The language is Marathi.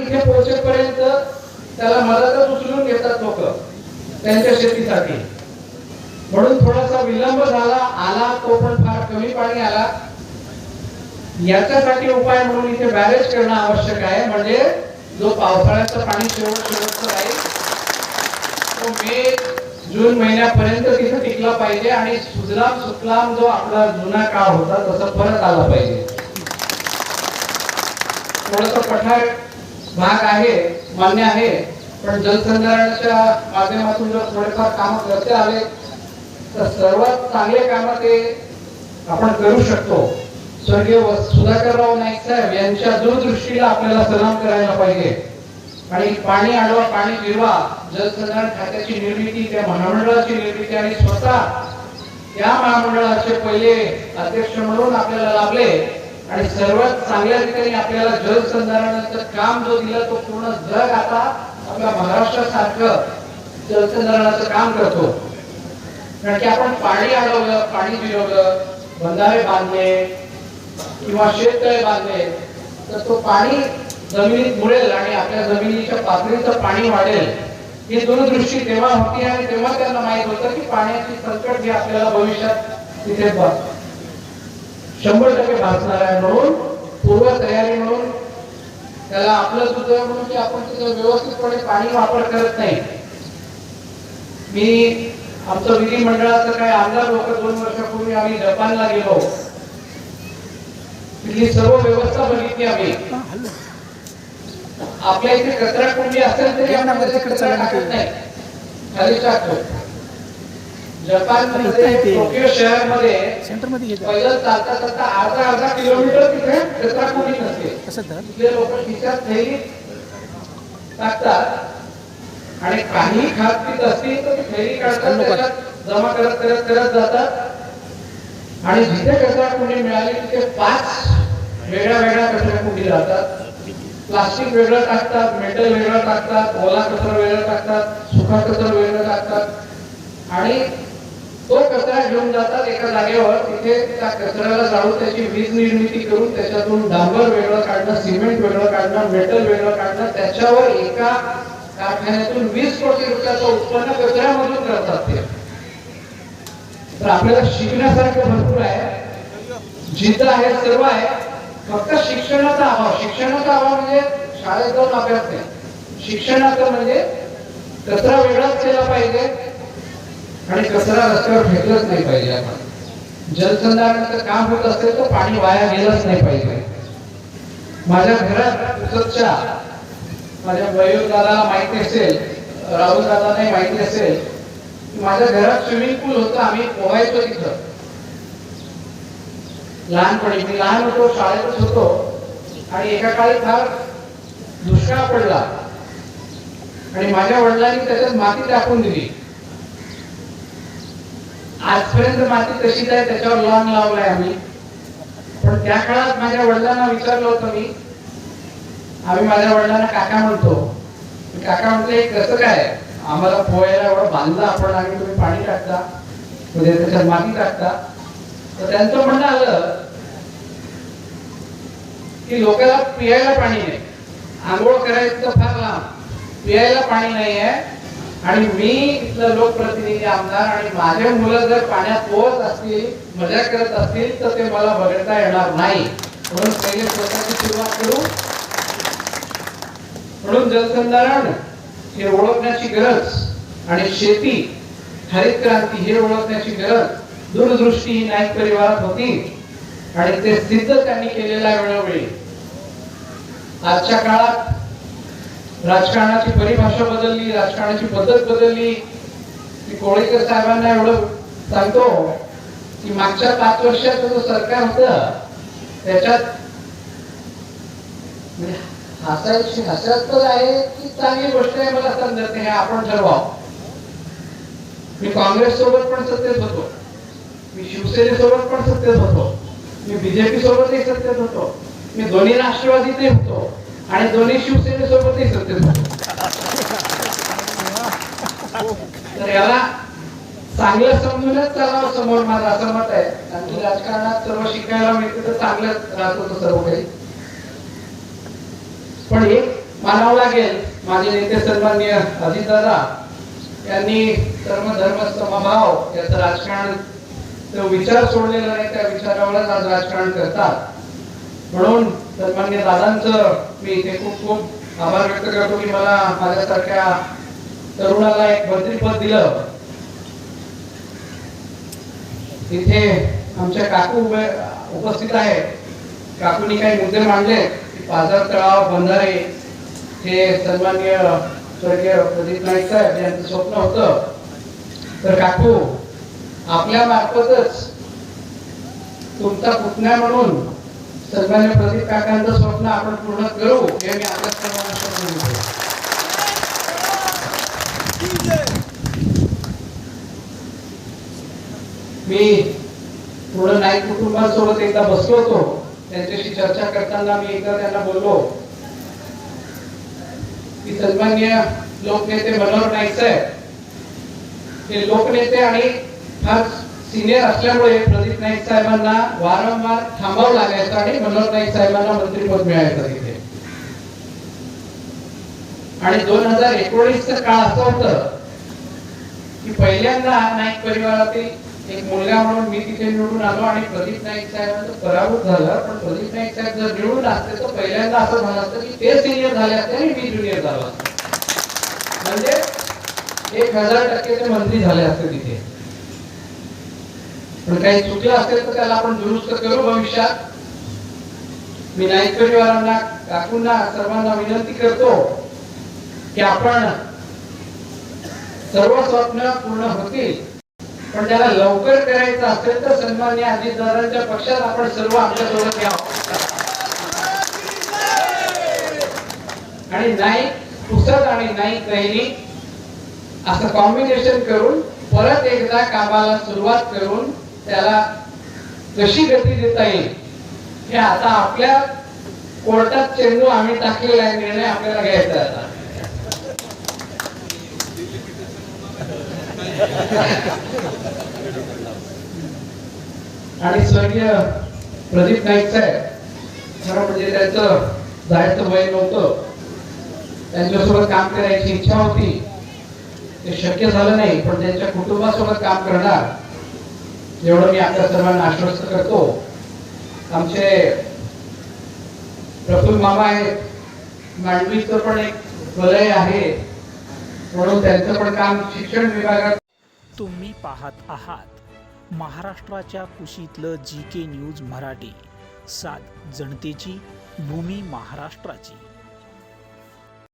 इथे पोहोचेपर्यंत त्याला मदतच उचलून घेतात लोक त्यांच्या शेतीसाठी. म्हणून थोडासा विलंब झाला आला तो पण फार कमी पाणी आला. याच्यासाठी उपाय म्हणून इथे बॅरेज करणं आवश्यक आहे. म्हणजे जो पावसाळ्याचं पाणी शेवट शेवटचं राहील तो मे जून महिन्यापर्यंत तिथे टिकला पाहिजे आणि सुजलाम सुफलाम जो आपला जुना काळ होता तसा परत आला पाहिजे. थोडस पठार भाग आहे मान्य आहे पण जलसंधारणाच्या माध्यमातून जर थोडेफार काम करते आले तर सर्वात चांगले काम ते आपण करू शकतो. स्वर्गीय सुधाकरराव नाईक साहेब यांच्या दूरदृष्टीला आपल्याला सलाम करायला पाहिजे. आणि पाणी आडवा पाणी जिरवा जलसंधारण खात्याची निर्मिती त्या महामंडळाची निर्मिती आणि स्वतः त्या महामंडळाचे पहिले अध्यक्ष म्हणून आपल्याला लाभले. आणि सर्वात चांगल्या ठिकाणी आपल्याला जलसंधारणाचं काम जो दिलं तो पूर्ण जग आता आपल्या महाराष्ट्रासारखं जलसंधारणाचं काम करतो. कारण की आपण पाणी अडवलं पाणी जिरवलं बंधारे बांधले किंवा शेततळे बांधले तर तो पाणी जमिनीत मुळेल आणि आपल्या जमिनीच्या पातळीचं पाणी वाढेल. ही दूरदृष्टी तेव्हा होती आणि तेव्हा त्यांना माहीत होतं की पाण्याची संकट जे आपल्याला भविष्यात तिथे शंभर टक्के भासणार आहे म्हणून पूर्व तयारी म्हणून त्याला आपलं सुद्धा म्हणून की आपण तिथे व्यवस्थितपणे पाणी वापर करत नाही. मी आमचं विधिमंडळाचं काय आमदार लोक दोन वर्षापूर्वी आम्ही जपानला गेलो. तिथली सर्व व्यवस्था बघितली आम्ही. आपल्या इथे कचरा कुंडी असेल तरी आपण टाकत नाही. नाही. खाली टाकतो. जपान. टोकियो शहरामध्ये सेंटरमध्ये घेतो पहिलं चालता चालता अर्धा अर्धा किलोमीटर तिथे कचरा कुंडी नसते. कसं तर? तिथले लोक खिशात थैली टाकतात आणि काही खात पीत असतील तर ती थैली काढतात. त्याच्यात जमा करत करत करत जातात. आणि जिथे कचरा कुंडी मिळाली तिथे पाच वेगळ्या वेगळ्या कचरा कुंडी राहतात. प्लास्टिक वेगळं टाकतात मेटल वेगळं टाकतात ओला कचरा वेगळं टाकतात सुका कचरा वेगळं टाकतात. आणि तो कचरा घेऊन जातात एका जागेवर तिथे त्या कचऱ्याला जाऊन त्याची वीज निर्मिती करून त्याच्यातून डांबर वेगळं काढणं सिमेंट वेगळं काढणं मेटल वेगळं काढणं त्याच्यावर एका कारखान्यातून वीस कोटी रुपयाचं उत्पन्न कचऱ्यामधून करतात ते. तर आपल्याला शिकण्यासारखं भरपूर आहे. जिद्द आहे सर्व आहे. फक्त शिक्षणाचा अभाव शिक्षणाचा अभाव म्हणजे शाळेत जाऊन अभ्यास नाही. शिक्षणाचं म्हणजे कचरा वेगळाच केला पाहिजे. आणि कचरा रस्त्यावर फेकलंच नाही पाहिजे आपण. जलसंधारणाचं काम होत असेल तर पाणी वाया गेलंच नाही पाहिजे. माझ्या घरात पुसतच्या माझ्या वयोदाला माहिती असेल राहुल दादांनाही माहिती असेल माझ्या घरात स्विमिंग पूल होतं आम्ही पोहायचो तिथं. लहानपणी मी लहान होतो शाळेतच होतो आणि एका काळी फार दुष्काळ पडला. आणि माझ्या वडिलांनी त्याच्यात माती टाकून दिली. आजपर्यंत माती तशीच आहे त्याच्यावर लॉन लावलाय आम्ही. पण त्या काळात माझ्या वडिलांना विचारलं होतं मी. आम्ही माझ्या वडिलांना काका म्हणतो. काका म्हणते कसं काय? आम्हाला पोहायला एवढं बांधलं आपण आणि तुम्ही पाणी टाकता. म्हणजे त्याच्यात माती टाकता. तर त्यांचं म्हणणं आलं की लोकांना पियायला पाणी नाही. आंघोळ करायचं फार लांब. पियायला पाणी नाही आहे आणि मी इथलं लोकप्रतिनिधी आमदार आणि माझे मुलं जर पाण्यात पोहत असतील मजा करत असतील तर ते मला बघता येणार नाही. म्हणून पहिले स्वतःची सुरुवात करू. म्हणून जलसंधारण हे ओळखण्याची गरज आणि शेती हरित क्रांती हे ओळखण्याची गरज. दूरदृष्टी ही नाईक परिवारात होती आणि ते सिद्ध त्यांनी केलेलं आहे वेळोवेळी. आजच्या काळात राजकारणाची परिभाषा बदलली राजकारणाची पद्धत बदलली. मी कोळेकर साहेबांना एवढं सांगतो की मागच्या पाच वर्षात जो सरकार होतं त्याच्यात म्हणजे हसायची हसायचं आहे की चांगली गोष्ट आहे मला समजत नाही हे आपण ठरवा मी काँग्रेस सोबत पण सत्तेत होतो. मी शिवसेनेसोबत पण सत्तेत होतो. मी बीजेपी सोबतही सत्तेत होतो. मी दोन्ही राष्ट्रवादीतही होतो. आणि दोन्ही शिवसेनेसोबतही सत्तेत तर याला चांगलं समजूनच चालावं समोर माझं असं मत आहे. कारण की राजकारणात सर्व शिकायला मिळते तर चांगलंच राहत होतं सर्व काही पण एक मानावं लागेल माझे नेते सन्मान्य अजितदादा यांनी सर्व धर्म समभाव याचं राजकारण तो विचार सोडलेला नाही त्या विचारावरच आज राजकारण करतात. म्हणून सन्मान्य दादांचं मी इथे खूप खूप आभार व्यक्त करतो की मला माझ्यासारख्या तरुणाला एक मंत्रीपद दिलं. इथे आमच्या काकू उभे उपस्थित आहेत काकूंनी काही मुद्दे मांडले. पाझर तळाव बंधारे हे सन्मान्य स्वर्गीय प्रदीप नाईक साहेब यांचं स्वप्न होतं. तर काकू आपल्या मार्फतच तुमचा पुतण्या म्हणून सन्मान्य प्रदीप काकांचं स्वप्न आपण पूर्ण करू हे मी आपल्या सर्वांना मी पूर्ण नाईक कुटुंबासोबत एकदा बसलो होतो. त्यांच्याशी चर्चा करताना मी एकदा त्यांना बोललो. की सन्मान्य लोकनेते मनोहर नाईक साहेब. हे लोकनेते आणि फार सिनियर असल्यामुळे प्रदीप नाईक साहेबांना वारंवार थांबावं लागायचं आणि मनोहर नाईक साहेबांना मंत्रीपद मिळायचं तिथे. आणि दोन हजार एकोणीस काळ असं होतं की पहिल्यांदा नाईक परिवारातील एक मुलगा म्हणून मी तिथे निवडून आलो आणि प्रदीप नाईक साहेबांचं पराभूत झालं. पण प्रदीप नाईक साहेब जर निवडून असते तर पहिल्यांदा असं झालं असतं की ते सिनियर झाले असते आणि मी ज्युनियर झालो असतो. म्हणजे एक हजार टक्के ते मंत्री झाले असते तिथे. पण काही चुकलं असेल तर त्याला आपण दुरुस्त करू भविष्यात. मी नाईक परिवारांना काकूंना सर्वांना विनंती करतो की आपण सर्व स्वप्न पूर्ण होतील. पण त्याला लवकर करायचं असेल तर सन्मान्य अजितदारांच्या पक्षात आपण सर्व आमच्यासोबत यावं आणि नाईक पुसद आणि नाईक दैनिक असं कॉम्बिनेशन करून परत एकदा कामाला सुरुवात करून त्याला कशी गती देता येईल हे आता आपल्या कोर्टात चेंडू आम्ही टाकलेला आहे निर्णय आपल्याला घ्यायचा आता. आणि स्वर्गीय प्रदीप नाईक साहेब खरं म्हणजे त्यांचं जायचं वय नव्हतं. त्यांच्यासोबत काम करायची इच्छा होती. ते शक्य झालं नाही पण त्यांच्या कुटुंबासोबत काम करणार. एवढं मी आपल्या सर्वांना आश्वस्त करतो आमचे प्रफुल मामा आहेत मांडवीचं पण एक वलय आहे म्हणून त्यांचं पण काम शिक्षण विभागात तुम्ही पाहत आहात महाराष्ट्राच्या कुशीतलं जी के न्यूज मराठी सात जनतेची भूमी महाराष्ट्राची.